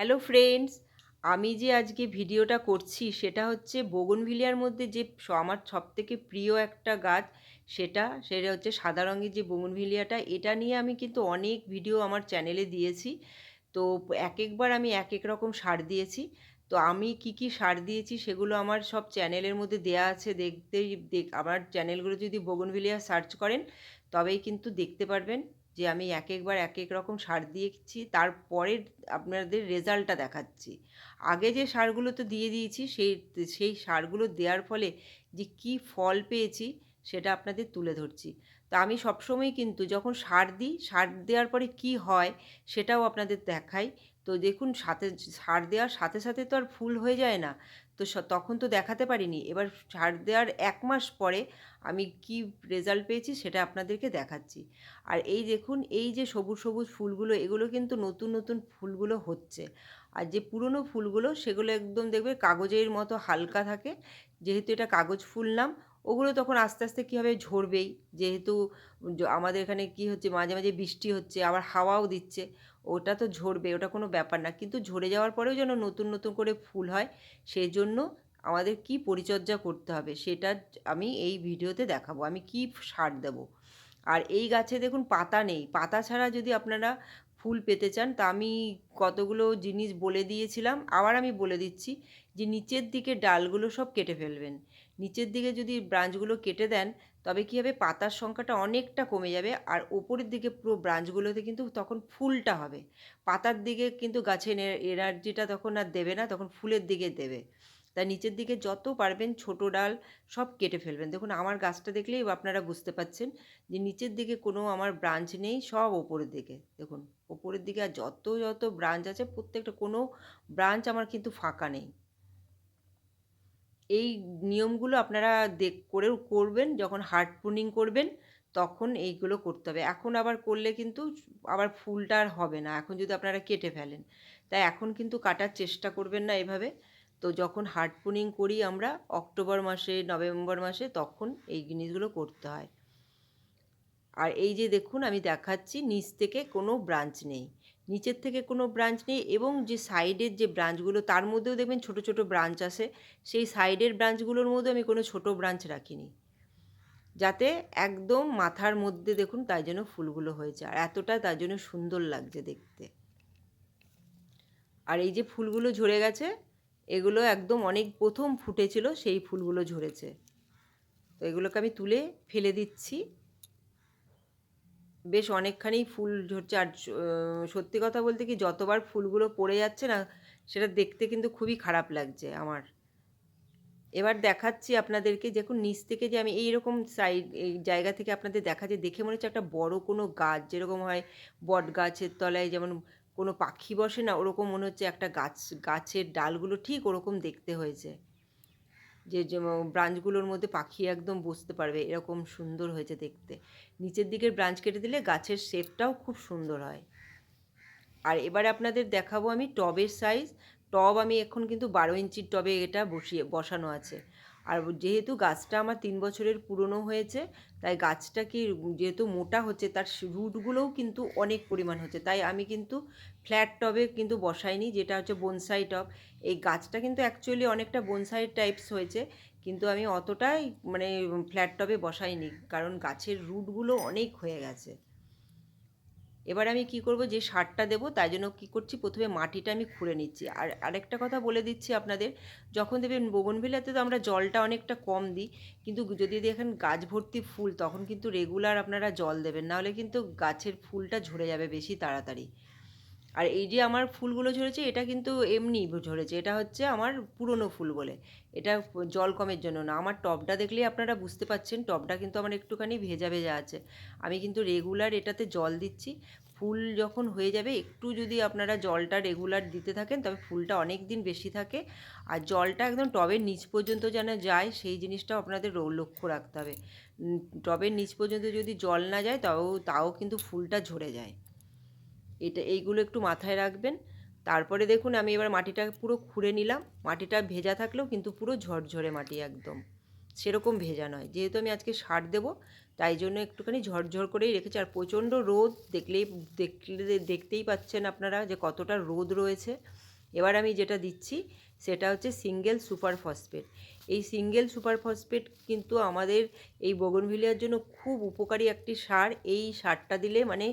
Hello friends আমি যে আজকে ভিডিওটা করছি, সেটা হচ্ছে বোগনভিলিয়ার মধ্যে যে আমার সবথেকে প্রিয় একটা গাছ, সেটা সেটা হচ্ছে সাদা রঙের যে বোগনভিলিয়াটা, এটা নিয়ে আমি কিন্তু অনেক ভিডিও আমার চ্যানেলে দিয়েছি। তো এক একবার আমি এক এক রকম সার দিয়েছি। তো আমি কি কি সার দিয়েছি, সেগুলো আমার সব চ্যানেলের মধ্যে দেয়া আছে। দেখতেই, দেখ, আমার চ্যানেলগুলো যদি বোগনভিলিয়া সার্চ করেন, তবেই কিন্তু দেখতে পারবেন। যে আমি এক একবার এক এক রকম সার দিয়েছি, তারপরে আপনাদের রেজাল্টটা দেখাচ্ছি। আগে যে সারগুলো তো দিয়ে দিয়েছি, সেই সেই সারগুলো দেওয়ার ফলে যে কি ফল পেয়েছি, সেটা আপনাদের তুলে ধরছি। তো আমি সবসময় কিন্তু যখন সার দিই, সার দেওয়ার পরে কি হয় সেটাও আপনাদের দেখাই। তো দেখুন সাথে সার দেওয়ার সাথে সাথে তো আর ফুল হয়ে যায় না। তো তখন তো দেখাতে পারিনি। এবার সার দেওয়ার এক মাস পরে আমি কি রেজাল্ট পেয়েছি সেটা আপনাদেরকে দেখাচ্ছি। আর এই দেখুন, এই যে সবুজ সবুজ ফুলগুলো, এগুলো কিন্তু নতুন নতুন ফুলগুলো হচ্ছে। আর যে পুরনো ফুলগুলো, সেগুলো একদম দেখবে কাগজের মতো হালকা থাকে। যেহেতু এটা কাগজ ফুল নাম ওগুলো তখন আস্তে আস্তে কী হবে ঝরবেই? যেহেতু আমাদের এখানে কি হচ্ছে, মাঝে মাঝে বৃষ্টি হচ্ছে, আবার হাওয়াও দিচ্ছে, ওটা তো ঝরবে, ওটা কোনো ব্যাপার না। কিন্তু ঝরে যাওয়ার পরেও যেন নতুন নতুন করে ফুল হয় সেই জন্য আমাদের কি পরিচর্যা করতে হবে, সেটা আমি এই ভিডিওতে দেখাবো, আমি কি সার দেবো। আর এই গাছে দেখুন পাতা নেই, পাতা ছাড়া যদি আপনারা ফুল পেতে চান, তা আমি কতগুলো জিনিস বলে দিয়েছিলাম। আবার আমি বলে দিচ্ছি যে, নিচের দিকে ডালগুলো সব কেটে ফেলবেন। নিচের দিকে যদি ব্রাঞ্চগুলো কেটে দেন, তবে কী হবে? পাতার সংখ্যাটা অনেকটা কমে যাবে আর ওপরের দিকে পুরো ব্রাঞ্চগুলোতে কিন্তু তখন ফুলটা হবে। পাতার দিকে কিন্তু গাছের এনার্জিটা তখন আর দেবে না, তখন ফুলের দিকে দেবে। তাই নিচের দিকে যত পারবেন ছোট ডাল সব কেটে ফেলবেন। দেখুন, আমার গাছটা দেখলেই আপনারা বুঝতে পাচ্ছেন যে নিচের দিকে কোনো আমার ব্রাঞ্চ নেই, সব ওপরের দিকে। দেখুন, ওপরের দিকে আর যত যত ব্রাঞ্চ আছে, প্রত্যেকটা কোনো ব্রাঞ্চ আমার কিন্তু ফাঁকা নেই। এই নিয়মগুলো আপনারা দেখ, করেও করবেন, যখন হার্ট পুনিং করবেন, তখন এইগুলো করতে হবে। এখন আবার করলে কিন্তু আবার ফুলটা আর হবে না। এখন যদি আপনারা কেটে ফেলেন, তাই এখন কিন্তু কাটার চেষ্টা করবেন না এভাবে। তো যখন হার্ট পুনিং করি আমরা অক্টোবর মাসে, নভেম্বর মাসে তখন এই জিনিসগুলো করতে হয়। আর এই যে দেখুন, আমি দেখাচ্ছি নিচ থেকে কোনো ব্রাঞ্চ নেই। নিচের থেকে কোনো ব্রাঞ্চ নেই এবং যে সাইডের যে ব্রাঞ্চগুলো, তার মধ্যেও দেখবেন ছোট ছোট ব্রাঞ্চ আছে। সেই সাইডের ব্রাঞ্চগুলোর মধ্যে আমি কোনো ছোট ব্রাঞ্চ রাখিনি। যাতে একদম মাথার মধ্যে দেখুন তাই জন্য ফুলগুলো হয়েছে। আর এতটা তার জন্য সুন্দর লাগছে দেখতে। আর এই যে ফুলগুলো ঝরে গেছে এগুলো একদম অনেক প্রথম ফুটেছিল, সেই ফুলগুলো ঝরেছে। তো এগুলোকে আমি তুলে ফেলে দিচ্ছি। বেশ অনেকখানি ফুল ঝরছে। আর সত্যি কথা বলতে কি যতবার ফুলগুলো পড়ে যাচ্ছে না, সেটা দেখতে কিন্তু খুবই খারাপ লাগছে আমার। এবার দেখাচ্ছি আপনাদেরকে, দেখুন নিচ থেকে যে আমি এইরকম সাইড, এই জায়গা থেকে আপনাদের দেখাচ্ছি, দেখে মনে হচ্ছে একটা বড় কোনো গাছ যেরকম হয় বট গাছের তলায় যেমন কোনো পাখি বসে না, ওরকম মনে হচ্ছে একটা গাছ, গাছের ডালগুলো ঠিক ওরকম দেখতে হয়েছে। যে ব্রাঞ্চগুলোর মধ্যে পাখি একদম বসতে পারবে, এরকম সুন্দর হয়েছে দেখতে। নিচের দিকের ব্রাঞ্চ কেটে দিলে গাছের শেপটাও খুব সুন্দর হয়। আর এবারে আপনাদের দেখাবো আমি টবের সাইজ টব আমি এখন কিন্তু বারো ইঞ্চির টবে এটা বসিয়ে, বসানো আছে। আর যেহেতু গাছটা আমার তিন বছরের পুরনো হয়েছে, তাই গাছটা কি যেহেতু মোটা হচ্ছে, তার রুটগুলোও কিন্তু অনেক পরিমাণ হচ্ছে। তাই আমি কিন্তু ফ্ল্যাট টবে কিন্তু বসাইনি, যেটা হচ্ছে বনসাই টব। এই গাছটা কিন্তু অ্যাকচুয়ালি অনেকটা বনসাই টাইপস হয়েছে, কিন্তু আমি অতটাই মানে ফ্ল্যাট টবে বসাইনি, কারণ গাছের রুটগুলো অনেক হয়ে গেছে। এবার আমি কি করব? যে সারটা দেবো, তাই জন্য কী করছি? প্রথমে মাটিটা আমি খুঁড়ে নিচ্ছি। আর আরেকটা কথা বলে দিচ্ছি আপনাদের, যখন দেবেন বগনভিলাতে তো আমরা জলটা অনেকটা কম দিই, কিন্তু যদি দেখেন গাছ ভর্তি ফুল, তখন কিন্তু রেগুলার আপনারা জল দেবেন। নাহলে কিন্তু গাছের ফুলটা ঝরে যাবে বেশি তাড়াতাড়ি। আর এই যে আমার ফুলগুলো ঝরেছে, এটা কিন্তু এমনি ঝরেছে। এটা হচ্ছে আমার পুরনো ফুল বলে। এটা জল কমের জন্য না। আমার টবটা দেখলেই আপনারা বুঝতে পাচ্ছেন টবটা কিন্তু আমার একটুখানি ভেজা ভেজা আছে। আমি কিন্তু রেগুলার এটাতে জল দিচ্ছি। ফুল যখন হয়ে যাবে, একটু যদি আপনারা জলটা রেগুলার দিতে থাকেন, তবে ফুলটা অনেক দিন বেশি থাকে। আর জলটা একদম টবের নিচ পর্যন্ত যেন যায়, সেই জিনিসটাও আপনাদের লক্ষ্য রাখতে হবে। টবের নিচ পর্যন্ত যদি জল না যায়, তাও তাও কিন্তু ফুলটা ঝরে যায়। এটা, এইগুলো একটু মাথায় রাখবেন। তারপরে দেখুন, আমি এবার মাটিটা পুরো খুঁড়ে নিলাম। মাটিটা ভেজা থাকলেও কিন্তু পুরো ঝরঝরে মাটি একদম। সেরকম ভেজা নয়। যেহেতু আমি আজকে সার দেব, তাই জন্য একটুখানি ঝরঝর করেই রেখেছি। আর প্রচণ্ড রোদ, দেখলেই, দেখলে, দেখতেই পাচ্ছেন আপনারা যে কতটা রোদ রয়েছে। এবার আমি যেটা দিচ্ছি, সেটা হচ্ছে সিঙ্গেল সুপার ফসফেট এই সিঙ্গেল সুপার ফসফেট কিন্তু আমাদের এই বগনভিলিয়ার জন্য খুব উপকারী একটি সার। এই সারটা দিলে মানে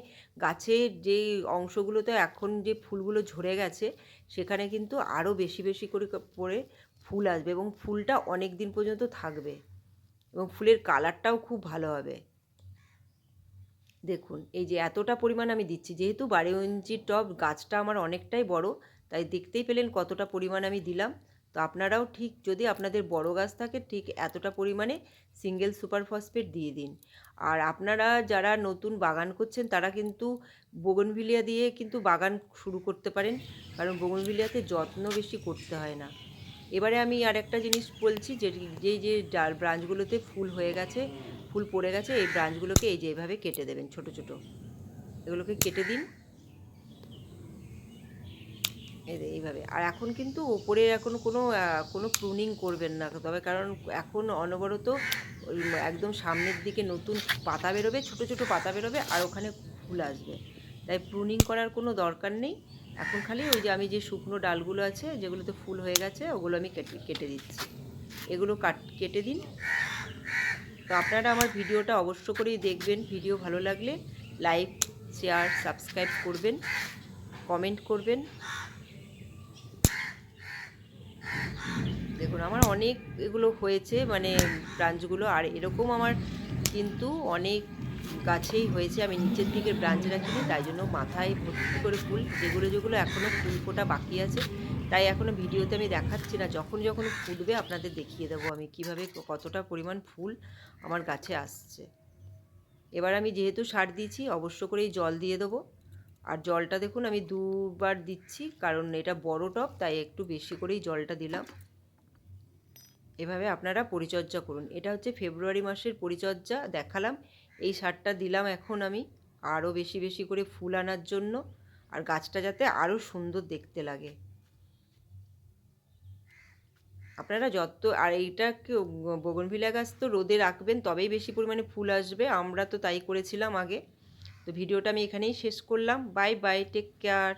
গাছের যে অংশগুলোতে এখন যে ফুলগুলো ঝরে গেছে, সেখানে কিন্তু আরও বেশি বেশি করে পরে ফুল আসবে এবং ফুলটা অনেক দিন পর্যন্ত থাকবে এবং ফুলের কালারটাও খুব ভালো হবে। দেখুন, এই যে এতটা পরিমাণ আমি দিচ্ছি, যেহেতু বারো ইঞ্চির টব, গাছটা আমার অনেকটাই বড় তাই দেখতেই পেলেন কতটা পরিমাণ আমি দিলাম। তো আপনারাও ঠিক যদি আপনাদের বড় গাছ থাকে, ঠিক এতটা পরিমাণে সিঙ্গেল সুপার ফসফেট দিয়ে দিন। আর আপনারা যারা নতুন বাগান করছেন, তারা কিন্তু বোগনভিলিয়া দিয়ে কিন্তু বাগান শুরু করতে পারেন, কারণ বোগনভিলিয়াতে যত্ন বেশি করতে হয় না। এবারে আমি আর একটা জিনিস বলছি, যে যে যে ডাল ব্রাঞ্চগুলোতে ফুল হয়ে গেছে, ফুল পড়ে গেছে, এই ব্রাঞ্চগুলোকে এই যে এভাবে কেটে দেবেন, ছোট ছোট। এগুলোকে কেটে দিন। এইভাবে। আর এখন কিন্তু ওপরে এখন কোনো কোনো প্রুনিং করবেন না। তবে কারণ এখন অনবরত একদম সামনের দিকে নতুন পাতা বেরোবে, ছোট ছোট পাতা বেরোবে আর ওখানে ফুল আসবে। তাই প্রুনিং করার কোনো দরকার নেই। এখন খালি ওই যে আমি যে শুকনো ডালগুলো আছে, যেগুলোতে ফুল হয়ে গেছে, ওগুলো আমি কেটে কেটে দিচ্ছি। এগুলো কাট, কেটে দিন। তো আপনারা আমার ভিডিওটা অবশ্য করেই দেখবেন। ভিডিও ভালো লাগলে লাইক, শেয়ার, সাবস্ক্রাইব করবেন। কমেন্ট করবেন। দেখুন, আমার অনেক এগুলো হয়েছে মানে ব্রাঞ্চগুলো, আর এরকম আমার কিন্তু অনেক গাছেই হয়েছে। আমি নিচের দিকের ব্রাঞ্চ রাখিনি, তাই জন্য মাথায় ভর্তি করে ফুল, যেগুলো যেগুলো এখনও ফুল ফোটা বাকি আছে, তাই এখনও ভিডিওতে আমি দেখাচ্ছি না। যখন যখন ফুটবে আপনাদের দেখিয়ে দেবো আমি কীভাবে কতটা পরিমাণ ফুল আমার গাছে আসছে। এবার আমি যেহেতু সার দিয়েছি, অবশ্য করেই জল দিয়ে দেবো। আর জলটা দেখুন, আমি দুবার দিচ্ছি, কারণ এটা বড় টব, তাই একটু বেশি করেই জলটা দিলাম। এভাবে আপনারা পরিচর্যা করুন। এটা হচ্ছে ফেব্রুয়ারি মাসের পরিচর্যা, দেখালাম। এই সারটা দিলাম এখন আমি আরও বেশি বেশি করে ফুল আনার জন্য আর গাছটা যাতে আরও সুন্দর দেখতে লাগে। আপনারা যত, আর এইটা বগনভিলা গাছ তো রোদে রাখবেন, তবেই বেশি পরিমাণে ফুল আসবে। আমরা তো তাই করেছিলাম আগে। তো ভিডিওটা আমি এখানেই শেষ করলাম। Bye bye, take care.